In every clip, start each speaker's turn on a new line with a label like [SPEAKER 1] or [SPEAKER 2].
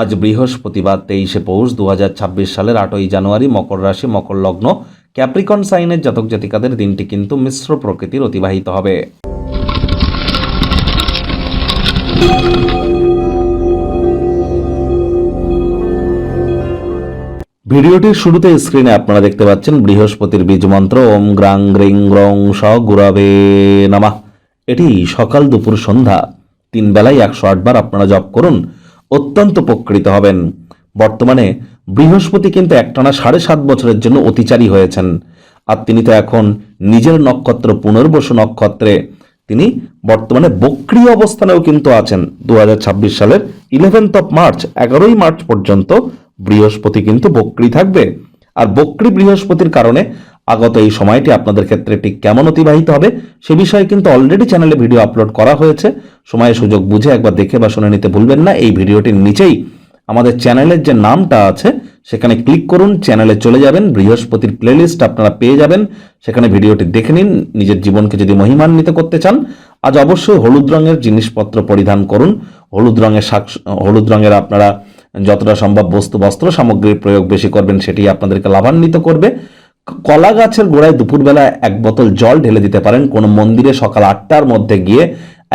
[SPEAKER 1] আজ বৃহস্পতিবার তেইশে পৌষ দু হাজার ছাব্বিশ সালের আটই জানুয়ারি মকর রাশি, মকর লগ্ন। ক্যাপ্রিকন সাইনের জাতক জাতিকাদের দিনটি কিন্তু মিশ্র প্রকৃতির অতিবাহিত হবে। ভিডিওটির শুরুতে স্ক্রিনে আপনারা দেখতে পাচ্ছেন বৃহস্পতির বীজ মন্ত্র। ওম গ্রাং গ্রিং গ্রং স গুরাবে নামা। এটি সকাল দুপুর সন্ধ্যা। তিন বেলায় একশো আটবার আপনারা জপ করুন। অত্যন্ত উপকৃত হবেন। বর্তমানে বৃহস্পতি কিন্তু একটানা সাড়ে সাত বছরের জন্য অতিচারী হয়েছেন। আর তিনি তো এখন নিজের নক্ষত্র পুনর্বসু নক্ষত্রে। তিনি বর্তমানে বক্রিয় অবস্থানেও কিন্তু আছেন। দু হাজার ছাব্বিশ সালের ইলেভেন্থ অফ মার্চ এগারোই মার্চ পর্যন্ত বৃহস্পতি কিন্তু বক্রি থাকবে। আর বক্রি বৃহস্পতির কারণে আগত এই সময়টি আপনাদের ক্ষেত্রে ঠিক কেমন অতিবাহিত হবে সে বিষয়ে কিন্তু অলরেডি চ্যানেলে ভিডিও আপলোড করা হয়েছে। সময় সুযোগ বুঝে একবার দেখে বা শুনে নিতে ভুলবেন না। এই ভিডিওটির নিচেই আমাদের চ্যানেলের যে নামটা আছে, সেখানে ক্লিক করুন চ্যানেলে চলে যাবেন, বৃহস্পতির প্লেলিস্ট আপনারা পেয়ে যাবেন। সেখানে ভিডিওটি দেখে নিন, নিজের জীবনকে যদি মহিমান্বিত করতে চান, আজ অবশ্যই হলুদ রঙের জিনিসপত্র পরিধান করুন। হলুদ রঙের শাক হলুদ রঙের আপনারা যতটা সম্ভব বস্তু, বস্ত্র সামগ্রীর প্রয়োগ বেশি করবেন, সেটি আপনাদেরকে লাভান্বিত করবে। কলা গাছের গোড়ায় দুপুরবেলা এক বোতল জল ঢেলে দিতে পারেন। কোনো মন্দিরে সকাল আটটার মধ্যে গিয়ে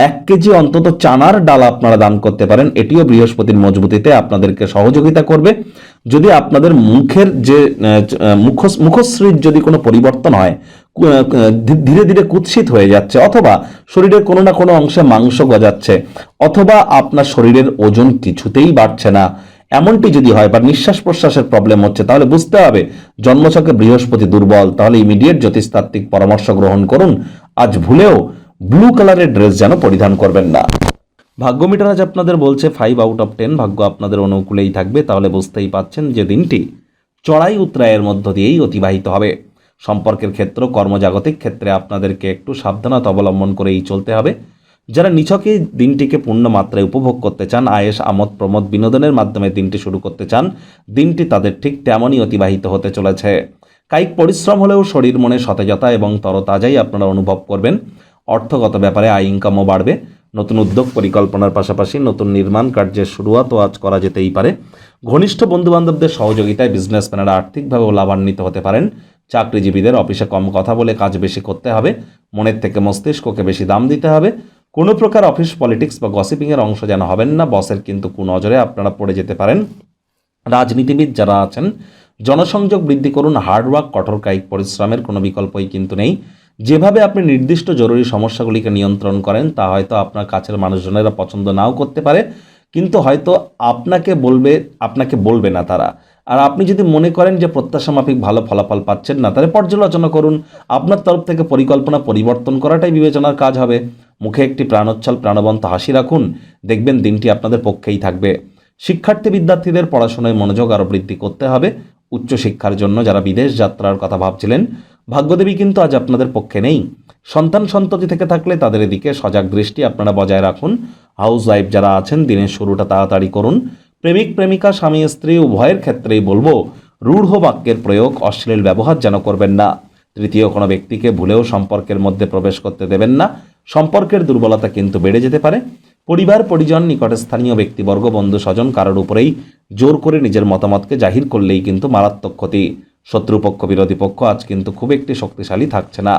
[SPEAKER 1] এক কেজি অন্তত চানার ডাল আপনারা দান করতে পারেন। এটিও বৃহস্পতির মজবুতিতে আপনাদেরকে সহযোগিতা করবে। যদি আপনাদের মুখের যে মুখ মুখশ্রীর যদি কোনো পরিবর্তন হয় ধীরে ধীরে কুৎসিত হয়ে যাচ্ছে, অথবা শরীরের কোনো না কোনো অংশে মাংস গজাচ্ছে, অথবা আপনার শরীরের ওজন কিছুতেই বাড়ছে না এমনটি যদি হয় বা নিঃশ্বাস প্রশ্বাসের প্রবলেম হচ্ছে, তাহলে বুঝতে হবে জন্মছকে বৃহস্পতি দুর্বল, তাহলে ইমিডিয়েট জ্যোতিষতাত্ত্বিক পরামর্শ গ্রহণ করুন। আজ ভুলেও ব্লু কালারের ড্রেস যেন পরিধান করবেন না। ভাগ্য মিটার আজ আপনাদের বলছে ফাইভ আউট অফ টেন ভাগ্য আপনাদের অনুকূলেই থাকবে, তাহলে বুঝতেই পাচ্ছেন যে দিনটি চড়াই উত্তরায়ের মধ্য দিয়েই অতিবাহিত হবে। সম্পর্কের ক্ষেত্র, কর্মজাগতিক ক্ষেত্রে আপনাদেরকে একটু সাবধানতা অবলম্বন করেই চলতে হবে। যারা নিছকে দিনটিকে পূর্ণ মাত্রায় উপভোগ করতে চান আয়েস আমোদ, প্রমোদ বিনোদনের মাধ্যমে দিনটি শুরু করতে চান, দিনটি তাদের ঠিক তেমনই অতিবাহিত হতে চলেছে। কায়িক পরিশ্রম হলেও শরীর মনে সতেজতা এবং তরতাজাই আপনারা অনুভব করবেন। অর্থগত ব্যাপারে আয় ইনকামও বাড়বে। নতুন উদ্যোগ পরিকল্পনার পাশাপাশি নতুন নির্মাণ কার্যের শুরুয়াতও আজ করা যেতেই পারে। ঘনিষ্ঠ বন্ধুবান্ধবদের সহযোগিতায় বিজনেসম্যানেরা আর্থিকভাবেও লাভান্বিত হতে পারেন। চাকরিজীবীদের অফিসে কম কথা বলে কাজ বেশি করতে হবে। মনের থেকে মস্তিষ্ককে বেশি দাম দিতে হবে। কোনো প্রকার অফিস পলিটিক্স বা গসিপিংয়ের অংশ যেন হবেন না, বসের কিন্তু কুনজরে আপনারা পড়ে যেতে পারেন। রাজনীতিবিদ যারা আছেন, জনসংযোগ বৃদ্ধি করুন হার্ডওয়ার্ক কঠোর কায়িক পরিশ্রমের কোনো বিকল্পই কিন্তু নেই। যেভাবে আপনি নির্দিষ্ট জরুরি সমস্যাগুলিকে নিয়ন্ত্রণ করেন, তা হয়তো আপনার কাছের মানুষজনেরা পছন্দ নাও করতে পারে, কিন্তু হয়তো আপনাকে বলবে আপনাকে বলবে না তারা। আর আপনি যদি মনে করেন যে প্রত্যাশা মাফিক ভালো ফলাফল পাচ্ছেন না, তাহলে পর্যালোচনা করুন। আপনার তরফ থেকে পরিকল্পনা পরিবর্তন করাটাই বিবেচনার কাজ হবে। মুখে একটি প্রাণোচ্ছল, প্রাণবন্ত হাসি রাখুন। দেখবেন দিনটি আপনাদের পক্ষেই থাকবে। শিক্ষার্থী বিদ্যার্থীদের পড়াশোনায় মনোযোগ আরও বৃদ্ধি করতে হবে। উচ্চশিক্ষার জন্য যারা বিদেশ যাত্রার কথা ভাবছিলেন, ভাগ্যদেবী কিন্তু আজ আপনাদের পক্ষে নেই। সন্তান সন্ততি থেকে থাকলে তাদের এদিকে সজাগ দৃষ্টি আপনারা বজায় রাখুন। হাউস ওয়াইফ যারা আছেন, দিনের শুরুটা তাড়াতাড়ি করুন। প্রেমিক, প্রেমিকা, স্বামী, স্ত্রী উভয়ের ক্ষেত্রেই বলব, রূঢ় বাক্যের প্রয়োগ অশ্লীল ব্যবহার যেন করবেন না। তৃতীয়, কোনো ব্যক্তিকে ভুলেও সম্পর্কের মধ্যে প্রবেশ করতে দেবেন না। সম্পর্কের দুর্বলতা কিন্তু বেড়ে যেতে পারে। পরিবার, পরিজন, নিকটে স্থানীয় ব্যক্তিবর্গ, বন্ধু, স্বজন কারোর উপরেই জোর করে নিজের মতামতকে জাহির করলেই কিন্তু মারাত্মক ক্ষতি। শত্রুপক্ষ, বিরোধী পক্ষ আজ কিন্তু খুব একটি শক্তিশালী থাকছে না।